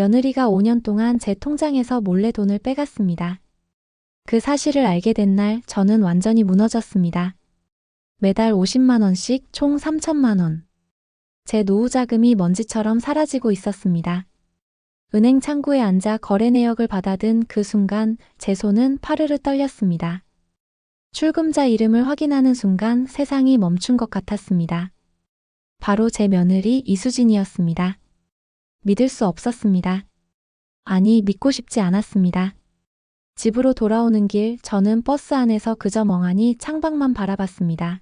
며느리가 5년 동안 제 통장에서 몰래 돈을 빼갔습니다. 그 사실을 알게 된 날 저는 완전히 무너졌습니다. 매달 50만원씩 총 3천만원. 제 노후 자금이 먼지처럼 사라지고 있었습니다. 은행 창구에 앉아 거래 내역을 받아든 그 순간 제 손은 파르르 떨렸습니다. 출금자 이름을 확인하는 순간 세상이 멈춘 것 같았습니다. 바로 제 며느리 이수진이었습니다. 믿을 수 없었습니다. 아니, 믿고 싶지 않았습니다. 집으로 돌아오는 길 저는 버스 안에서 그저 멍하니 창밖만 바라봤습니다.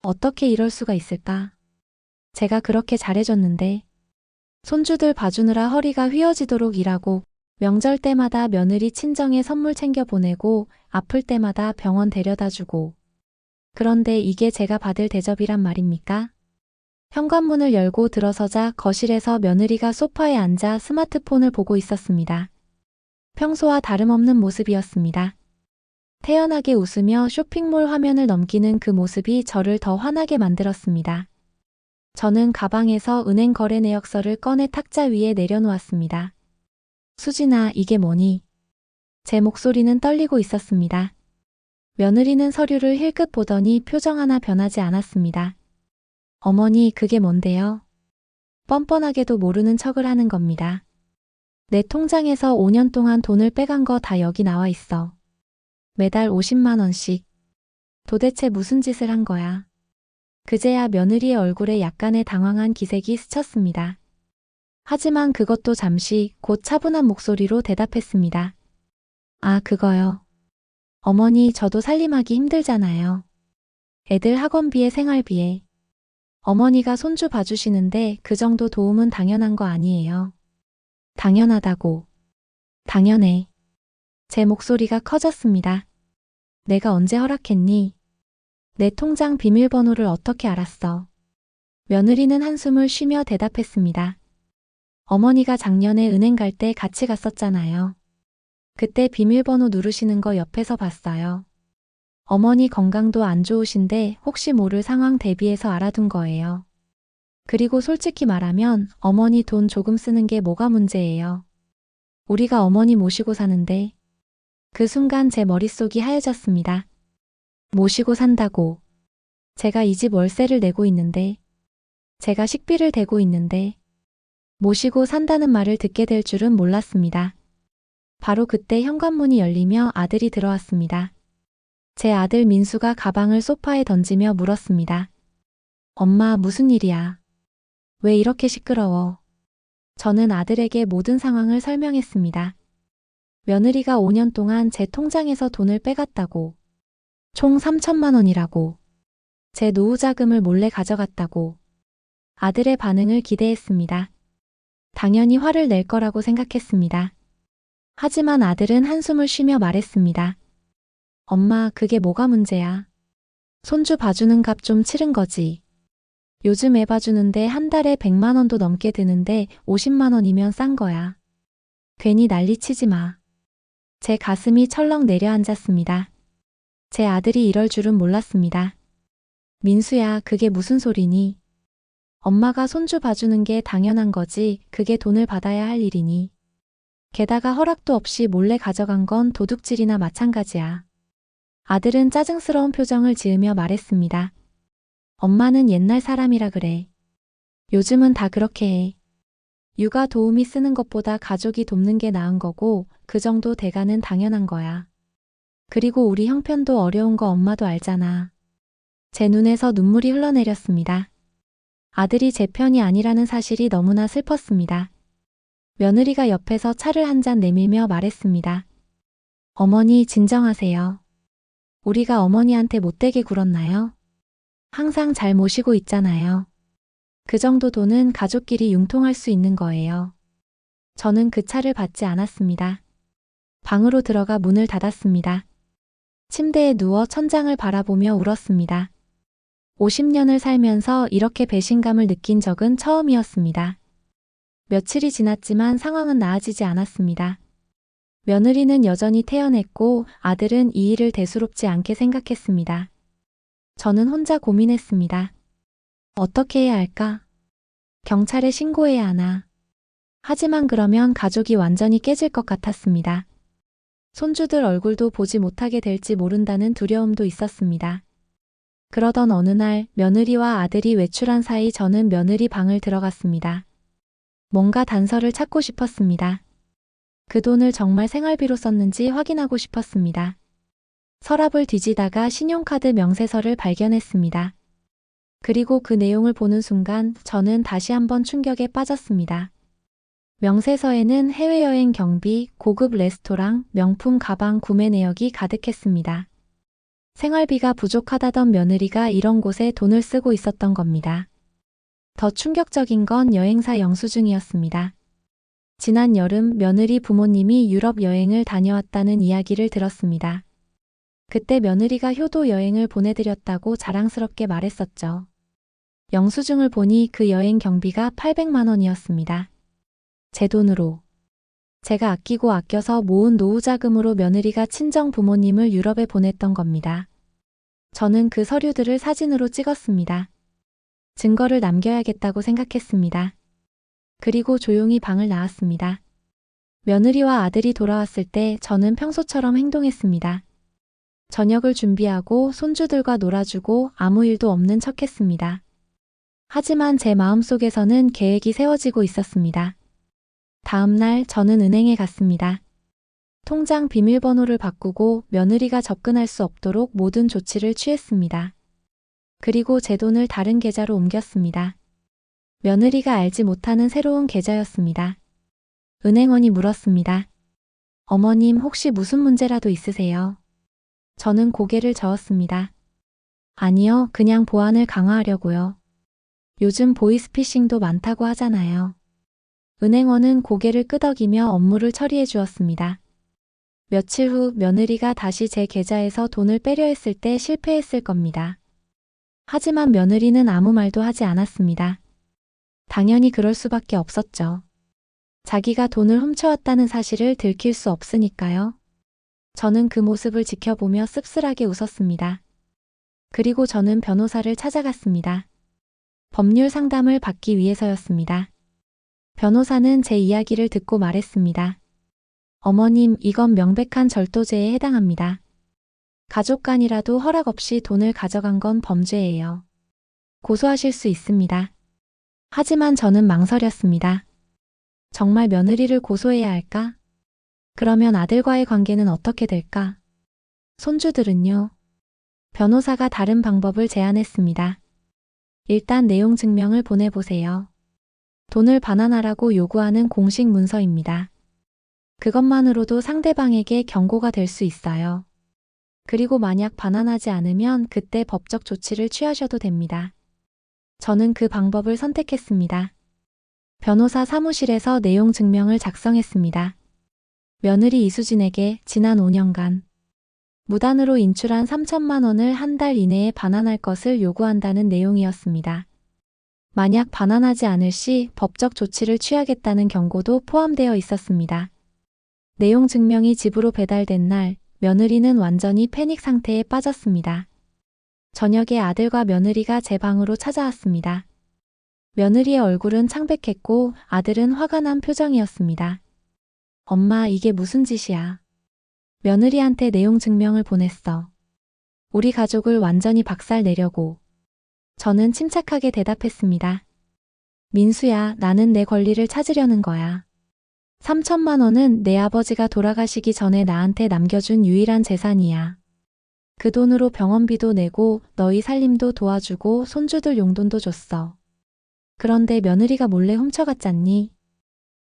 어떻게 이럴 수가 있을까? 제가 그렇게 잘해줬는데 손주들 봐주느라 허리가 휘어지도록 일하고 명절 때마다 며느리 친정에 선물 챙겨 보내고 아플 때마다 병원 데려다 주고 그런데 이게 제가 받을 대접이란 말입니까? 현관문을 열고 들어서자 거실에서 며느리가 소파에 앉아 스마트폰을 보고 있었습니다. 평소와 다름없는 모습이었습니다. 태연하게 웃으며 쇼핑몰 화면을 넘기는 그 모습이 저를 더 화나게 만들었습니다. 저는 가방에서 은행 거래 내역서를 꺼내 탁자 위에 내려놓았습니다. 수진아, 이게 뭐니? 제 목소리는 떨리고 있었습니다. 며느리는 서류를 힐끗 보더니 표정 하나 변하지 않았습니다. 어머니, 그게 뭔데요? 뻔뻔하게도 모르는 척을 하는 겁니다. 내 통장에서 5년 동안 돈을 빼간 거 다 여기 나와 있어. 매달 50만원씩. 도대체 무슨 짓을 한 거야? 그제야 며느리의 얼굴에 약간의 당황한 기색이 스쳤습니다. 하지만 그것도 잠시 곧 차분한 목소리로 대답했습니다. 아, 그거요. 어머니, 저도 살림하기 힘들잖아요. 애들 학원비에 생활비에. 어머니가 손주 봐주시는데 그 정도 도움은 당연한 거 아니에요. 당연하다고. 당연해. 제 목소리가 커졌습니다. 내가 언제 허락했니? 내 통장 비밀번호를 어떻게 알았어? 며느리는 한숨을 쉬며 대답했습니다. 어머니가 작년에 은행 갈 때 같이 갔었잖아요. 그때 비밀번호 누르시는 거 옆에서 봤어요. 어머니 건강도 안 좋으신데 혹시 모를 상황 대비해서 알아둔 거예요. 그리고 솔직히 말하면 어머니 돈 조금 쓰는 게 뭐가 문제예요. 우리가 어머니 모시고 사는데 그 순간 제 머릿속이 하얘졌습니다. 모시고 산다고. 제가 이 집 월세를 내고 있는데 제가 식비를 대고 있는데 모시고 산다는 말을 듣게 될 줄은 몰랐습니다. 바로 그때 현관문이 열리며 아들이 들어왔습니다. 제 아들 민수가 가방을 소파에 던지며 물었습니다. 엄마, 무슨 일이야? 왜 이렇게 시끄러워? 저는 아들에게 모든 상황을 설명했습니다. 며느리가 5년 동안 제 통장에서 돈을 빼갔다고. 총 3천만 원이라고. 제 노후 자금을 몰래 가져갔다고. 아들의 반응을 기대했습니다. 당연히 화를 낼 거라고 생각했습니다. 하지만 아들은 한숨을 쉬며 말했습니다. 엄마, 그게 뭐가 문제야? 손주 봐주는 값 좀 치른 거지. 요즘 애 봐주는데 한 달에 100만 원도 넘게 드는데 50만 원이면 싼 거야. 괜히 난리 치지 마. 제 가슴이 철렁 내려앉았습니다. 제 아들이 이럴 줄은 몰랐습니다. 민수야, 그게 무슨 소리니? 엄마가 손주 봐주는 게 당연한 거지, 그게 돈을 받아야 할 일이니. 게다가 허락도 없이 몰래 가져간 건 도둑질이나 마찬가지야. 아들은 짜증스러운 표정을 지으며 말했습니다. 엄마는 옛날 사람이라 그래. 요즘은 다 그렇게 해. 육아 도우미 쓰는 것보다 가족이 돕는 게 나은 거고 그 정도 대가는 당연한 거야. 그리고 우리 형편도 어려운 거 엄마도 알잖아. 제 눈에서 눈물이 흘러내렸습니다. 아들이 제 편이 아니라는 사실이 너무나 슬펐습니다. 며느리가 옆에서 차를 한 잔 내밀며 말했습니다. 어머니 진정하세요. 우리가 어머니한테 못되게 굴었나요? 항상 잘 모시고 있잖아요. 그 정도 돈은 가족끼리 융통할 수 있는 거예요. 저는 그 차를 받지 않았습니다. 방으로 들어가 문을 닫았습니다. 침대에 누워 천장을 바라보며 울었습니다. 50년을 살면서 이렇게 배신감을 느낀 적은 처음이었습니다. 며칠이 지났지만 상황은 나아지지 않았습니다. 며느리는 여전히 태연했고 아들은 이 일을 대수롭지 않게 생각했습니다. 저는 혼자 고민했습니다. 어떻게 해야 할까? 경찰에 신고해야 하나? 하지만 그러면 가족이 완전히 깨질 것 같았습니다. 손주들 얼굴도 보지 못하게 될지 모른다는 두려움도 있었습니다. 그러던 어느 날 며느리와 아들이 외출한 사이 저는 며느리 방을 들어갔습니다. 뭔가 단서를 찾고 싶었습니다. 그 돈을 정말 생활비로 썼는지 확인하고 싶었습니다. 서랍을 뒤지다가 신용카드 명세서를 발견했습니다. 그리고 그 내용을 보는 순간 저는 다시 한번 충격에 빠졌습니다. 명세서에는 해외여행 경비, 고급 레스토랑, 명품 가방 구매 내역이 가득했습니다. 생활비가 부족하다던 며느리가 이런 곳에 돈을 쓰고 있었던 겁니다. 더 충격적인 건 여행사 영수증이었습니다. 지난 여름 며느리 부모님이 유럽 여행을 다녀왔다는 이야기를 들었습니다. 그때 며느리가 효도 여행을 보내드렸다고 자랑스럽게 말했었죠. 영수증을 보니 그 여행 경비가 800만 원이었습니다. 제 돈으로. 제가 아끼고 아껴서 모은 노후 자금으로 며느리가 친정 부모님을 유럽에 보냈던 겁니다. 저는 그 서류들을 사진으로 찍었습니다. 증거를 남겨야겠다고 생각했습니다. 그리고 조용히 방을 나왔습니다. 며느리와 아들이 돌아왔을 때 저는 평소처럼 행동했습니다. 저녁을 준비하고 손주들과 놀아주고 아무 일도 없는 척 했습니다. 하지만 제 마음속에서는 계획이 세워지고 있었습니다. 다음 날 저는 은행에 갔습니다. 통장 비밀번호를 바꾸고 며느리가 접근할 수 없도록 모든 조치를 취했습니다. 그리고 제 돈을 다른 계좌로 옮겼습니다. 며느리가 알지 못하는 새로운 계좌였습니다. 은행원이 물었습니다. 어머님 혹시 무슨 문제라도 있으세요? 저는 고개를 저었습니다. 아니요, 그냥 보안을 강화하려고요. 요즘 보이스피싱도 많다고 하잖아요. 은행원은 고개를 끄덕이며 업무를 처리해 주었습니다. 며칠 후 며느리가 다시 제 계좌에서 돈을 빼려 했을 때 실패했을 겁니다. 하지만 며느리는 아무 말도 하지 않았습니다. 당연히 그럴 수밖에 없었죠. 자기가 돈을 훔쳐왔다는 사실을 들킬 수 없으니까요. 저는 그 모습을 지켜보며 씁쓸하게 웃었습니다. 그리고 저는 변호사를 찾아갔습니다. 법률 상담을 받기 위해서였습니다. 변호사는 제 이야기를 듣고 말했습니다. 어머님, 이건 명백한 절도죄에 해당합니다. 가족 간이라도 허락 없이 돈을 가져간 건 범죄예요. 고소하실 수 있습니다. 하지만 저는 망설였습니다. 정말 며느리를 고소해야 할까? 그러면 아들과의 관계는 어떻게 될까? 손주들은요? 변호사가 다른 방법을 제안했습니다. 일단 내용 증명을 보내보세요. 돈을 반환하라고 요구하는 공식 문서입니다. 그것만으로도 상대방에게 경고가 될 수 있어요. 그리고 만약 반환하지 않으면 그때 법적 조치를 취하셔도 됩니다. 저는 그 방법을 선택했습니다. 변호사 사무실에서 내용 증명을 작성했습니다. 며느리 이수진에게 지난 5년간 무단으로 인출한 3천만 원을 한 달 이내에 반환할 것을 요구한다는 내용이었습니다. 만약 반환하지 않을 시 법적 조치를 취하겠다는 경고도 포함되어 있었습니다. 내용 증명이 집으로 배달된 날 며느리는 완전히 패닉 상태에 빠졌습니다. 저녁에 아들과 며느리가 제 방으로 찾아왔습니다. 며느리의 얼굴은 창백했고 아들은 화가 난 표정이었습니다. 엄마, 이게 무슨 짓이야? 며느리한테 내용 증명을 보냈어. 우리 가족을 완전히 박살 내려고. 저는 침착하게 대답했습니다. 민수야, 나는 내 권리를 찾으려는 거야. 3천만 원은 내 아버지가 돌아가시기 전에 나한테 남겨준 유일한 재산이야. 그 돈으로 병원비도 내고 너희 살림도 도와주고 손주들 용돈도 줬어. 그런데 며느리가 몰래 훔쳐갔잖니?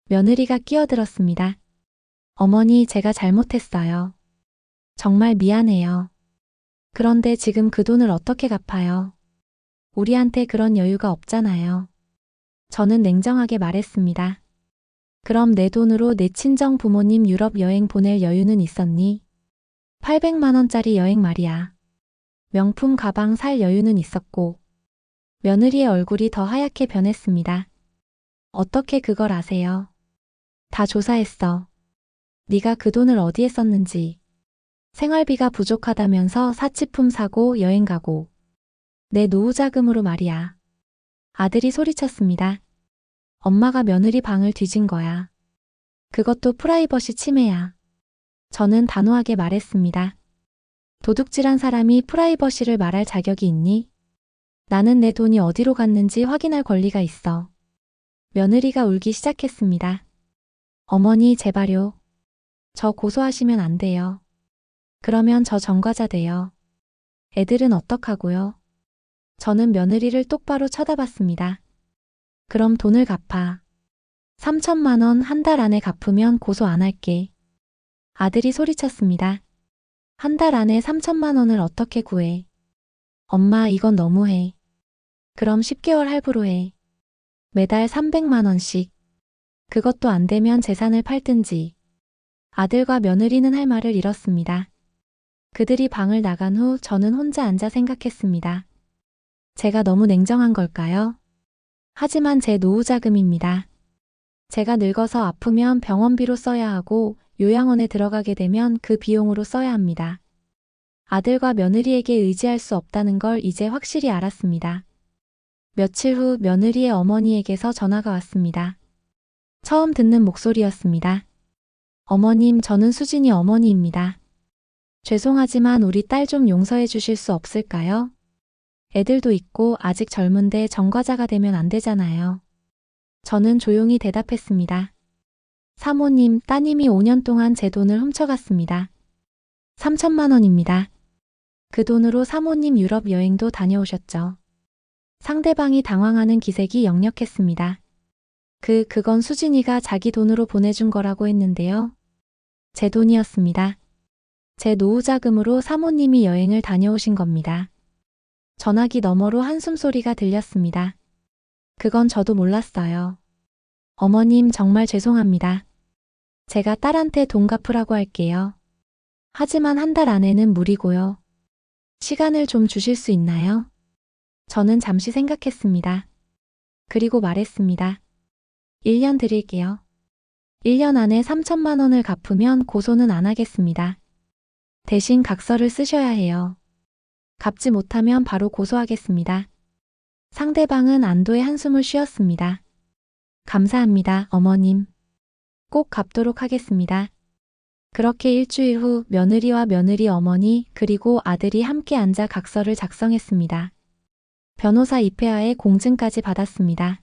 며느리가 끼어들었습니다. 어머니, 제가 잘못했어요. 정말 미안해요. 그런데 지금 그 돈을 어떻게 갚아요? 우리한테 그런 여유가 없잖아요. 저는 냉정하게 말했습니다. 그럼 내 돈으로 내 친정 부모님 유럽 여행 보낼 여유는 있었니? 800만원짜리 여행 말이야. 명품 가방 살 여유는 있었고, 며느리의 얼굴이 더 하얗게 변했습니다. 어떻게 그걸 아세요? 다 조사했어. 네가 그 돈을 어디에 썼는지. 생활비가 부족하다면서 사치품 사고 여행 가고. 내 노후 자금으로 말이야. 아들이 소리쳤습니다. 엄마가 며느리 방을 뒤진 거야. 그것도 프라이버시 침해야. 저는 단호하게 말했습니다. 도둑질한 사람이 프라이버시를 말할 자격이 있니? 나는 내 돈이 어디로 갔는지 확인할 권리가 있어. 며느리가 울기 시작했습니다. 어머니, 제발요. 저 고소하시면 안 돼요. 그러면 저 전과자 돼요. 애들은 어떡하고요? 저는 며느리를 똑바로 쳐다봤습니다. 그럼 돈을 갚아. 3천만 원 한 달 안에 갚으면 고소 안 할게. 아들이 소리쳤습니다. 한 달 안에 3천만 원을 어떻게 구해? 엄마 이건 너무해. 그럼 10개월 할부로 해. 매달 300만 원씩. 그것도 안 되면 재산을 팔든지. 아들과 며느리는 할 말을 잃었습니다. 그들이 방을 나간 후 저는 혼자 앉아 생각했습니다. 제가 너무 냉정한 걸까요? 하지만 제 노후 자금입니다. 제가 늙어서 아프면 병원비로 써야 하고 요양원에 들어가게 되면 그 비용으로 써야 합니다. 아들과 며느리에게 의지할 수 없다는 걸 이제 확실히 알았습니다. 며칠 후 며느리의 어머니에게서 전화가 왔습니다. 처음 듣는 목소리였습니다. 어머님, 저는 수진이 어머니입니다. 죄송하지만 우리 딸 좀 용서해 주실 수 없을까요? 애들도 있고 아직 젊은데 전과자가 되면 안 되잖아요. 저는 조용히 대답했습니다. 사모님, 따님이 5년 동안 제 돈을 훔쳐갔습니다. 3천만 원입니다. 그 돈으로 사모님 유럽 여행도 다녀오셨죠. 상대방이 당황하는 기색이 역력했습니다. 그, 그건 수진이가 자기 돈으로 보내준 거라고 했는데요. 제 돈이었습니다. 제 노후 자금으로 사모님이 여행을 다녀오신 겁니다. 전화기 너머로 한숨 소리가 들렸습니다. 그건 저도 몰랐어요. 어머님 정말 죄송합니다. 제가 딸한테 돈 갚으라고 할게요. 하지만 한 달 안에는 무리고요. 시간을 좀 주실 수 있나요? 저는 잠시 생각했습니다. 그리고 말했습니다. 1년 드릴게요. 1년 안에 3천만 원을 갚으면 고소는 안 하겠습니다. 대신 각서를 쓰셔야 해요. 갚지 못하면 바로 고소하겠습니다. 상대방은 안도의 한숨을 쉬었습니다. 감사합니다, 어머님. 꼭 갚도록 하겠습니다. 그렇게 일주일 후 며느리와 며느리 어머니 그리고 아들이 함께 앉아 각서를 작성했습니다. 변호사 입회하에 공증까지 받았습니다.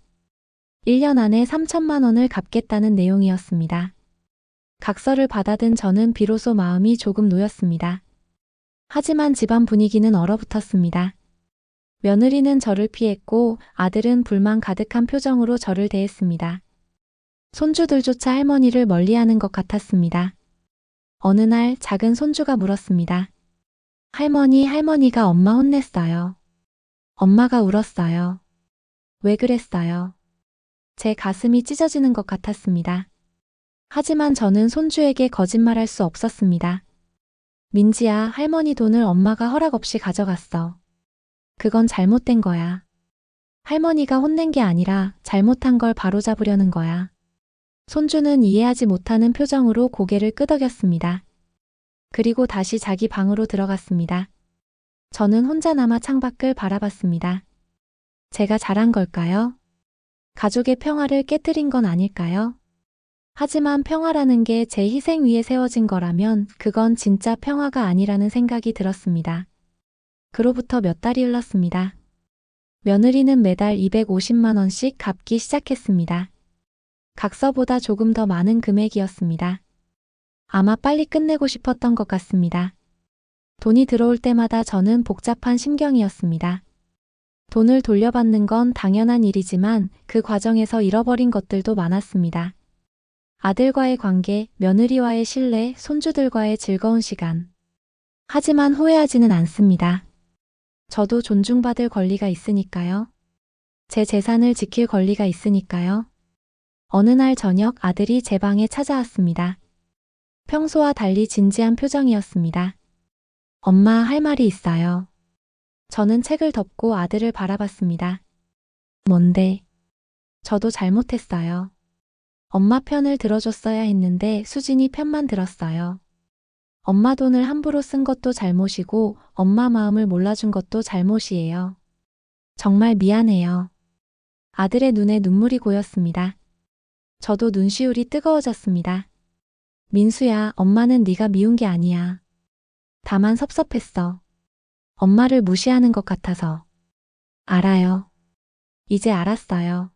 1년 안에 3천만 원을 갚겠다는 내용이었습니다. 각서를 받아든 저는 비로소 마음이 조금 놓였습니다. 하지만 집안 분위기는 얼어붙었습니다. 며느리는 저를 피했고 아들은 불만 가득한 표정으로 저를 대했습니다. 손주들조차 할머니를 멀리하는 것 같았습니다. 어느 날 작은 손주가 물었습니다. 할머니, 할머니가 엄마 혼냈어요. 엄마가 울었어요. 왜 그랬어요? 제 가슴이 찢어지는 것 같았습니다. 하지만 저는 손주에게 거짓말할 수 없었습니다. 민지야, 할머니 돈을 엄마가 허락 없이 가져갔어. 그건 잘못된 거야. 할머니가 혼낸 게 아니라 잘못한 걸 바로잡으려는 거야. 손주는 이해하지 못하는 표정으로 고개를 끄덕였습니다. 그리고 다시 자기 방으로 들어갔습니다. 저는 혼자 남아 창밖을 바라봤습니다. 제가 잘한 걸까요? 가족의 평화를 깨뜨린 건 아닐까요? 하지만 평화라는 게 제 희생 위에 세워진 거라면 그건 진짜 평화가 아니라는 생각이 들었습니다. 그로부터 몇 달이 흘렀습니다. 며느리는 매달 250만원씩 갚기 시작했습니다. 각서보다 조금 더 많은 금액이었습니다. 아마 빨리 끝내고 싶었던 것 같습니다. 돈이 들어올 때마다 저는 복잡한 심경이었습니다. 돈을 돌려받는 건 당연한 일이지만 그 과정에서 잃어버린 것들도 많았습니다. 아들과의 관계, 며느리와의 신뢰, 손주들과의 즐거운 시간. 하지만 후회하지는 않습니다. 저도 존중받을 권리가 있으니까요. 제 재산을 지킬 권리가 있으니까요. 어느 날 저녁 아들이 제 방에 찾아왔습니다. 평소와 달리 진지한 표정이었습니다. 엄마 할 말이 있어요. 저는 책을 덮고 아들을 바라봤습니다. 뭔데? 저도 잘못했어요. 엄마 편을 들어줬어야 했는데 수진이 편만 들었어요. 엄마 돈을 함부로 쓴 것도 잘못이고 엄마 마음을 몰라준 것도 잘못이에요. 정말 미안해요. 아들의 눈에 눈물이 고였습니다. 저도 눈시울이 뜨거워졌습니다. 민수야, 엄마는 네가 미운 게 아니야. 다만 섭섭했어. 엄마를 무시하는 것 같아서. 알아요. 이제 알았어요.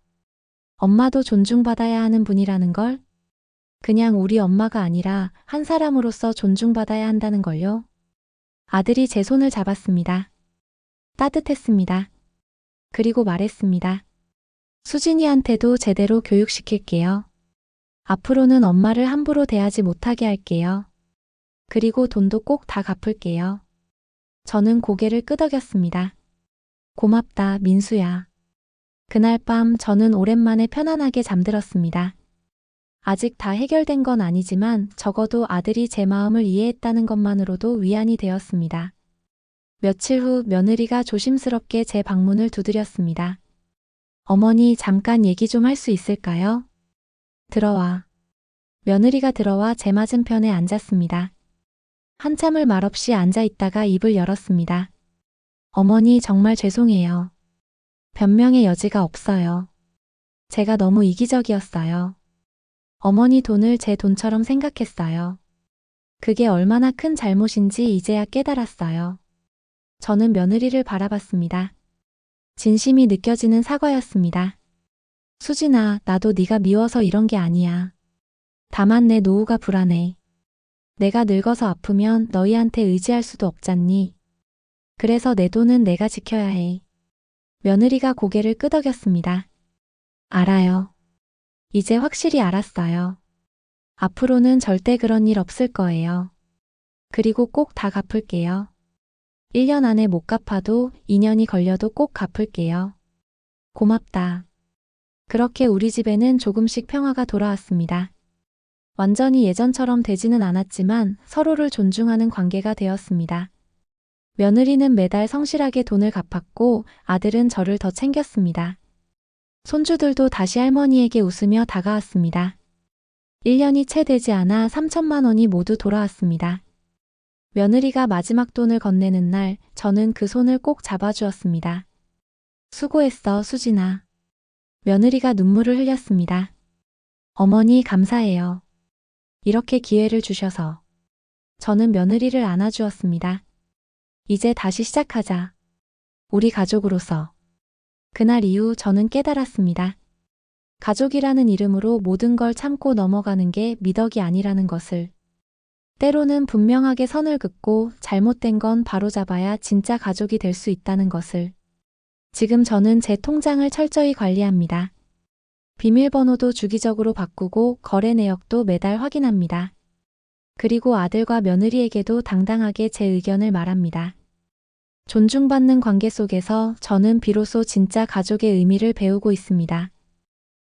엄마도 존중받아야 하는 분이라는 걸? 그냥 우리 엄마가 아니라 한 사람으로서 존중받아야 한다는 걸요? 아들이 제 손을 잡았습니다. 따뜻했습니다. 그리고 말했습니다. 수진이한테도 제대로 교육시킬게요. 앞으로는 엄마를 함부로 대하지 못하게 할게요. 그리고 돈도 꼭 다 갚을게요. 저는 고개를 끄덕였습니다. 고맙다, 민수야. 그날 밤 저는 오랜만에 편안하게 잠들었습니다. 아직 다 해결된 건 아니지만 적어도 아들이 제 마음을 이해했다는 것만으로도 위안이 되었습니다. 며칠 후 며느리가 조심스럽게 제 방문을 두드렸습니다. 어머니 잠깐 얘기 좀 할 수 있을까요? 들어와. 며느리가 들어와 제 맞은편에 앉았습니다. 한참을 말없이 앉아 있다가 입을 열었습니다. 어머니 정말 죄송해요. 변명의 여지가 없어요. 제가 너무 이기적이었어요. 어머니 돈을 제 돈처럼 생각했어요. 그게 얼마나 큰 잘못인지 이제야 깨달았어요. 저는 며느리를 바라봤습니다. 진심이 느껴지는 사과였습니다. 수진아, 나도 네가 미워서 이런 게 아니야. 다만 내 노후가 불안해. 내가 늙어서 아프면 너희한테 의지할 수도 없잖니. 그래서 내 돈은 내가 지켜야 해. 며느리가 고개를 끄덕였습니다. 알아요. 이제 확실히 알았어요. 앞으로는 절대 그런 일 없을 거예요. 그리고 꼭 다 갚을게요. 1년 안에 못 갚아도 2년이 걸려도 꼭 갚을게요. 고맙다. 그렇게 우리 집에는 조금씩 평화가 돌아왔습니다. 완전히 예전처럼 되지는 않았지만 서로를 존중하는 관계가 되었습니다. 며느리는 매달 성실하게 돈을 갚았고 아들은 저를 더 챙겼습니다. 손주들도 다시 할머니에게 웃으며 다가왔습니다. 1년이 채 되지 않아 3천만 원이 모두 돌아왔습니다. 며느리가 마지막 돈을 건네는 날 저는 그 손을 꼭 잡아주었습니다. 수고했어, 수진아. 며느리가 눈물을 흘렸습니다. 어머니 감사해요. 이렇게 기회를 주셔서. 저는 며느리를 안아주었습니다. 이제 다시 시작하자. 우리 가족으로서. 그날 이후 저는 깨달았습니다. 가족이라는 이름으로 모든 걸 참고 넘어가는 게 미덕이 아니라는 것을. 때로는 분명하게 선을 긋고 잘못된 건 바로잡아야 진짜 가족이 될 수 있다는 것을. 지금 저는 제 통장을 철저히 관리합니다. 비밀번호도 주기적으로 바꾸고 거래 내역도 매달 확인합니다. 그리고 아들과 며느리에게도 당당하게 제 의견을 말합니다. 존중받는 관계 속에서 저는 비로소 진짜 가족의 의미를 배우고 있습니다.